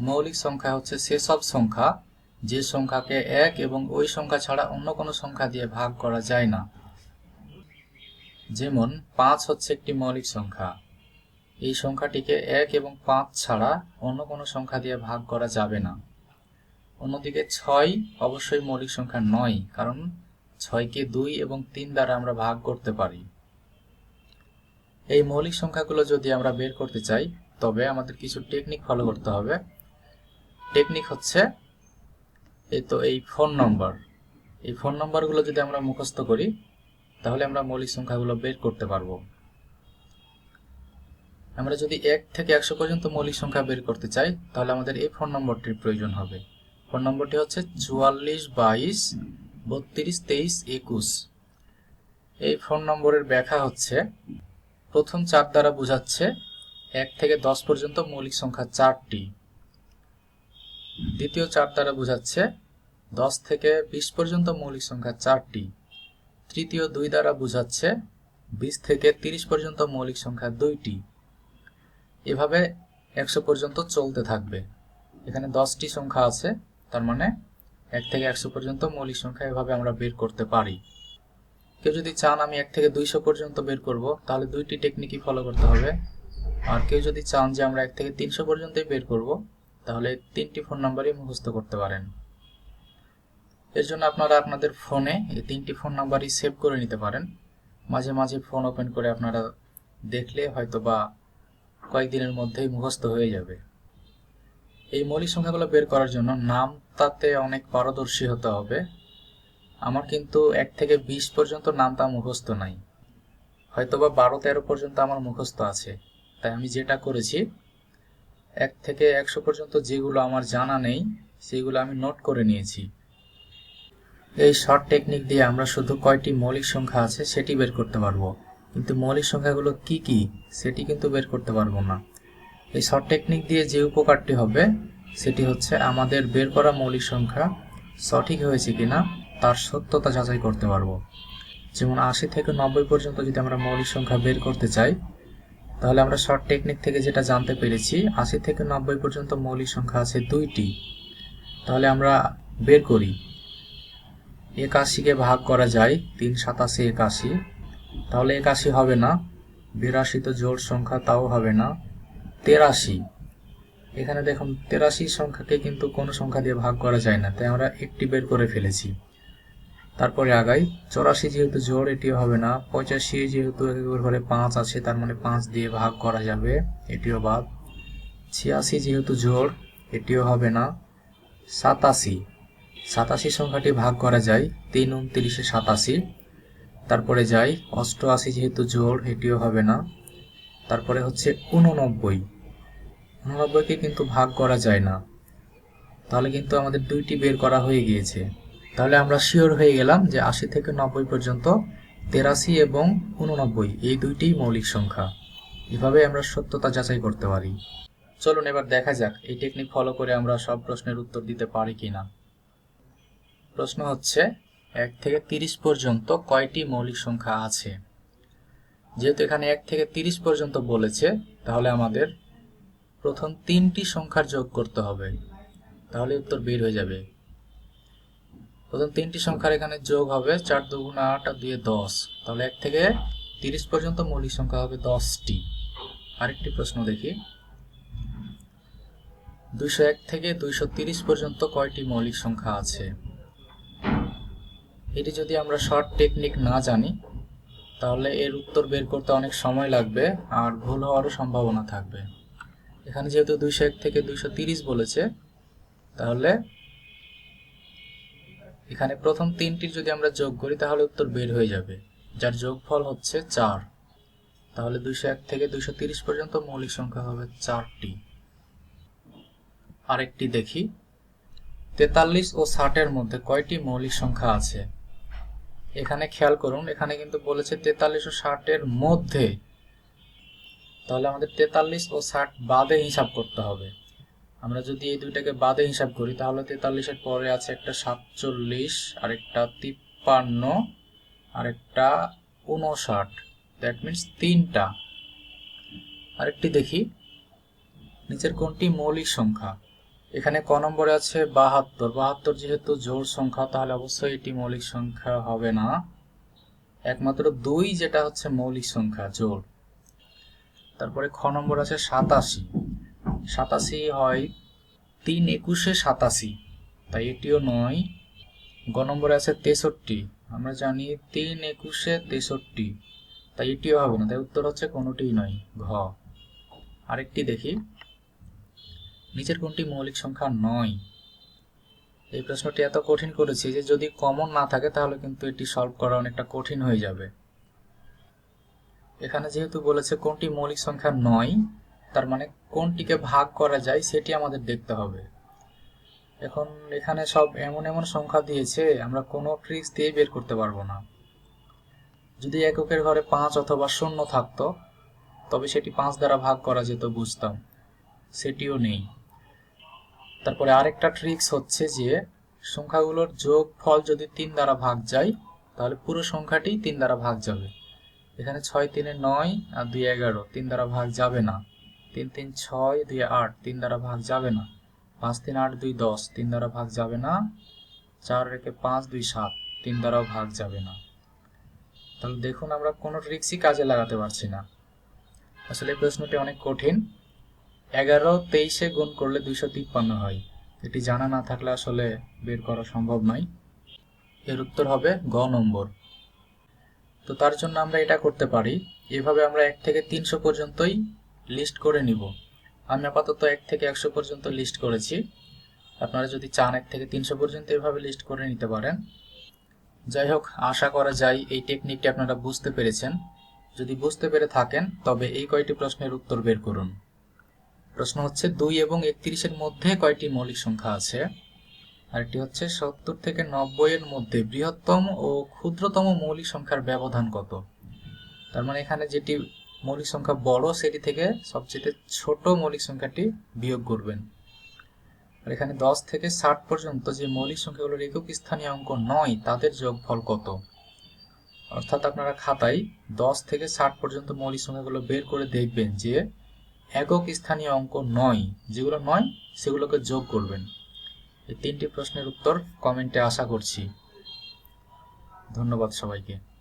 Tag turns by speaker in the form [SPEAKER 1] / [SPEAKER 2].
[SPEAKER 1] মৌলিক সংখ্যা হচ্ছে সেসব সংখ্যা, যে সংখ্যাকে এক এবং ওই সংখ্যা ছাড়া অন্য কোনো সংখ্যা দিয়ে ভাগ করা যায় না। যেমন, পাঁচ হচ্ছে একটি মৌলিক সংখ্যা। এই সংখ্যাটিকে এক এবং পাঁচ ছাড়া অন্য কোনো সংখ্যা দিয়ে ভাগ করা যাবে না। অন্যদিকে ছয় অবশ্যই মৌলিক সংখ্যা নয়, কারণ ছয়কে দুই এবং তিন দ্বারা আমরা ভাগ করতে পারি। এই মৌলিক সংখ্যাগুলো যদি আমরা বের করতে চাই, তবে আমাদের কিছু টেকনিক ফলো করতে হবে। টেকনিক হচ্ছে এই তো এই ফোন নম্বর। এই ফোন নম্বরগুলো যদি আমরা মুখস্থ করি, তাহলে আমরা মৌলিক সংখ্যাগুলো বের করতে পারব। আমরা যদি এক থেকে একশো পর্যন্ত মৌলিক সংখ্যা বের করতে চাই, তাহলে আমাদের এই ফোন নম্বরটির প্রয়োজন হবে। ফোন নম্বরটি হচ্ছে চুয়াল্লিশ, বাইশ, বত্রিশ, তেইশ, একুশ। এই ফোন নম্বরের ব্যাখ্যা হচ্ছে, প্রথম চার দ্বারা বোঝাচ্ছে এক থেকে দশ পর্যন্ত মৌলিক সংখ্যা চারটি। দ্বিতীয় চার দ্বারা বোঝাচ্ছে দশ থেকে বিশ পর্যন্ত মৌলিক সংখ্যা চারটি। তৃতীয় দুই দ্বারা বোঝাচ্ছে বিশ থেকে তিরিশ পর্যন্ত মৌলিক সংখ্যা দুইটি। এভাবে একশো পর্যন্ত চলতে থাকবে। এখানে দশটি সংখ্যা আছে, তার মানে এক থেকে একশো পর্যন্ত মৌলিক সংখ্যা এভাবে আমরা বের করতে পারি। কেউ যদি চান আমি এক থেকে দুইশো পর্যন্ত বের করব, তাহলে দুইটি টেকনিকই ফলো করতে হবে। আর কেউ যদি চান যে আমরা এক থেকে তিনশো পর্যন্তই বের করব তাহলে তিনটি ফোন নাম্বারই মুখস্থ করতে পারেন। এর জন্য আপনারা আপনাদের ফোনে এই তিনটি ফোন নাম্বারই সেভ করে নিতে পারেন। মাঝে মাঝে ফোন ওপেন করে আপনারা দেখলে হয়তো বা কয়েকদিনের মধ্যেই মুখস্থ হয়ে যাবে। এই মৌলিক সংখ্যাগুলো বের করার জন্য নাম তাতে অনেক পারদর্শী হতে হবে। আমার কিন্তু এক থেকে বিশ পর্যন্ত নামটা মুখস্থ নাই। হয়তোবা বারো তেরো পর্যন্ত আমার মুখস্থ আছে। তাই আমি যেটা করেছি এক থেকে একশো পর্যন্ত যেগুলো আমার জানা নেই, সেগুলো আমি নোট করে নিয়েছি। এই শর্ট টেকনিক দিয়ে আমরা শুধু কয়টি মৌলিক সংখ্যা আছে সেটি বের করতে পারব। কিন্তু মৌলিক সংখ্যাগুলো কি কি, সেটি কিন্তু বের করতে পারব না। এই শর্ট টেকনিক দিয়ে যে উপকারটি হবে, সেটি হচ্ছে আমাদের বের করা মৌলিক সংখ্যা সঠিক হয়েছে কিনা, তার সত্যতা যাচাই করতে পারব। যেমন আশি থেকে নব্বই পর্যন্ত যদি আমরা মৌলিক সংখ্যা বের করতে চাই তাহলে আমরা শর্ট টেকনিক থেকে যেটা জানতে পেরেছি, আশি থেকে নব্বই পর্যন্ত মৌলিক সংখ্যা আছে দুইটি। তাহলে আমরা বের করি। একাশিকে ভাগ করা যায়, তিন সাতাশি একাশি। তাহলে একাশি হবে না, বিরাশি তো জোড় সংখ্যা, তাও হবে না। তেরাশি। এখানে দেখুন, তেরাশি সংখ্যাকে কিন্তু কোনো সংখ্যা দিয়ে ভাগ করা যায় না, তাই আমরা একটি বের করে ফেলেছি। তারপরে আগাই। চৌরাশি যেহেতু জোড় এটিও হবে না। পঁচাশি যেহেতু একের ঘরে পাঁচ আছে, তার মানে পাঁচ দিয়ে ভাগ করা যাবে। এটিও বাদ। ছিয়াশি যেহেতু জোড় এটিও হবে না। সাতাশি। সাতাশি সংখ্যাটি ভাগ করা যায়। তিন উনত্রিশে সাতাশি। তারপরে যাই। অষ্টআশি যেহেতু জোড় এটিও হবে না। তারপরে হচ্ছে উননব্বই উননব্বইকে কিন্তু ভাগ করা যায় না। তাহলে কিন্তু আমাদের দুইটি বের করা হয়ে গিয়েছে। তাহলে আমরা শিওর হয়ে গেলাম যে আশি থেকে নব্বই পর্যন্ত তেরাশি এবং উননব্বই এই দুইটি মৌলিক সংখ্যা। এভাবে আমরা সত্যতা যাচাই করতে পারি। চলুন এবার দেখা যাক এই টেকনিক ফলো করে আমরা সব প্রশ্নের উত্তর দিতে পারি কিনা। প্রশ্ন হচ্ছে, এক থেকে তিরিশ পর্যন্ত কয়টি মৌলিক সংখ্যা আছে? যেহেতু এখানে এক থেকে তিরিশ পর্যন্ত বলেছে, তাহলে আমাদের প্রথম তিনটি সংখ্যার যোগ করতে হবে। তাহলে উত্তর বের হয়ে যাবে। প্রথম তিনটি সংখ্যার এখানে যোগ হবে চার দুগুণ আট আর দুয়ে দশ। তাহলে এক থেকে তিরিশ পর্যন্ত মৌলিক সংখ্যা হবে দশটি। আরেকটি প্রশ্ন দেখি। দুইশো এক থেকে দুইশো তিরিশ পর্যন্ত কয়টি মৌলিক সংখ্যা আছে? এটি যদি আমরা শর্ট টেকনিক না জানি, তাহলে এর উত্তর বের করতে অনেক সময় লাগবে আর ভুল হওয়ারও সম্ভাবনা থাকবে। এখানে যেহেতু দুইশো এক থেকে দুইশো তিরিশ বলেছে, তাহলে এখানে প্রথম তিনটির যদি আমরা যোগ করি, তাহলে উত্তর বের হয়ে যাবে। যার যোগফল হচ্ছে চার। তাহলে দুইশো এক থেকে দুইশো তিরিশ পর্যন্ত মৌলিক সংখ্যা হবে চারটি। আরেকটি দেখি। তেতাল্লিশ ও ষাটের মধ্যে কয়টি মৌলিক সংখ্যা আছে? এখানে খেয়াল করুন, এখানে কিন্তু বলেছে তেতাল্লিশ ও ষাটের মধ্যে। তাহলে আমাদের তেতাল্লিশ ও ষাট বাদে হিসাব করতে হবে। আমরা যদি এই দুইটাকে বাদে হিসাব করি, তাহলে তেতাল্লিশের পরে আছে একটা সাতচল্লিশ, আরেকটা তিপ্পান্ন, আরেকটা উনষাট দ্যাট মিনস তিনটা। আরেকটি দেখি। নিচের কোনটি? মৌলিক সংখ্যা। এখানে ক নম্বরে আছে বাহাত্তর। বাহাত্তর যেহেতু জোর সংখ্যা, তাহলে অবশ্যই এটি মৌলিক সংখ্যা হবে না। একমাত্র দুই যেটা হচ্ছে মৌলিক সংখ্যা জোর তারপরে খ নম্বর আছে সাতাশি। সাতাশি হয় তিন একুশে সাতাশি, তাই এটিও নয়। গ নম্বরে আছে তেষট্টি, আমরা জানি তিন একুশে তেষট্টি, তাই এটিও হবে না, তাই উত্তর হচ্ছে কোনোটিই নয়, ঘ। আরেকটি দেখি। নিচের কোনটি মৌলিক সংখ্যা নয়? এই প্রশ্নটি এত কঠিন করেছি যে যদি কমন না থাকে তাহলে কিন্তু এটি সলভ করা অনেকটা কঠিন হয়ে যাবে। এখানে যেহেতু বলেছে কোনটি মৌলিক সংখ্যা নয় তার মানে কোনটিকে ভাগ করা যায় সেটি আমাদের দেখতে হবে। এখন এখানে সব এমন এমন সংখ্যা দিয়েছে, আমরা কোনো ট্রিক্স দিয়ে বের করতে পারব না। যদি এককের ঘরে পাঁচ অথবা শূন্য থাকতো, তবে সেটি পাঁচ দ্বারা ভাগ করা যেত বুঝতাম। সেটিও নেই। তারপরে আরেকটা ট্রিক্স হচ্ছে যে, সংখ্যাগুলোর যোগ ফল যদি তিন দ্বারা ভাগ যায়, তাহলে পুরো সংখ্যাটি তিন দ্বারা ভাগ যাবে। এখানে ছয়, তিনে নয় আর দুই, এগারো, তিন দ্বারা ভাগ যাবে না। তিন তিন ছয় দুই আট, তিন দ্বারা ভাগ যাবে না। পাঁচ তিন আট দুই দশ, তিন দ্বারা ভাগ যাবে না। চার রেখে পাঁচ দুই সাত, তিন দ্বারাও ভাগ যাবে না। তাহলে দেখুন আমরা কোনো ট্রিক্সই কাজে লাগাতে পারছি না। আসলে এই প্রশ্নটি অনেক কঠিন। এগারো তেইশে গুণ করলে দুইশো তিপ্পান্ন হয়। এটি জানা না থাকলে আসলে বের করা সম্ভব নয়। এর উত্তর হবে গ নম্বর। তো তার জন্য আমরা এটা করতে পারি। এভাবে আমরা এক থেকে তিনশো পর্যন্তই লিস্ট করে নিব। আমি আপাতত এক থেকে একশো পর্যন্ত লিস্ট করেছি। আপনারা যদি চান এক থেকে তিনশো পর্যন্ত এভাবে লিস্ট করে নিতে পারেন। যাই হোক, আশা করা যায় এই টেকনিকটি আপনারা বুঝতে পেরেছেন। যদি বুঝতে পেরে থাকেন, তবে এই কয়টি প্রশ্নের উত্তর বের করুন। প্রশ্ন হচ্ছে, দুই এবং একত্রিশের মধ্যে কয়টি মৌলিক সংখ্যা আছে? আরেকটি হচ্ছে, সত্তর থেকে নব্বই এর মধ্যে বৃহত্তম ও ক্ষুদ্রতম মৌলিক সংখ্যার ব্যবধান কত? তার মানে এখানে যেটি মৌলিক সংখ্যা বড়, সেটি থেকে সবচেয়ে ছোট মৌলিক সংখ্যাটি বিয়োগ করবেন। আর এখানে দশ থেকে ষাট পর্যন্ত যে মৌলিক সংখ্যাগুলোর একক স্থানীয় অঙ্ক নয়, তাদের যোগফল কত? অর্থাৎ আপনারা খাতায় দশ থেকে ষাট পর্যন্ত মৌলিক সংখ্যাগুলো বের করে দেখবেন যে একক স্থানীয় অঙ্ক নয়। যেগুলো নয়, সেগুলোকে যোগ করবেন। এই তিনটি প্রশ্নের উত্তর কমেন্টে আশা করছি। ধন্যবাদ সবাইকে।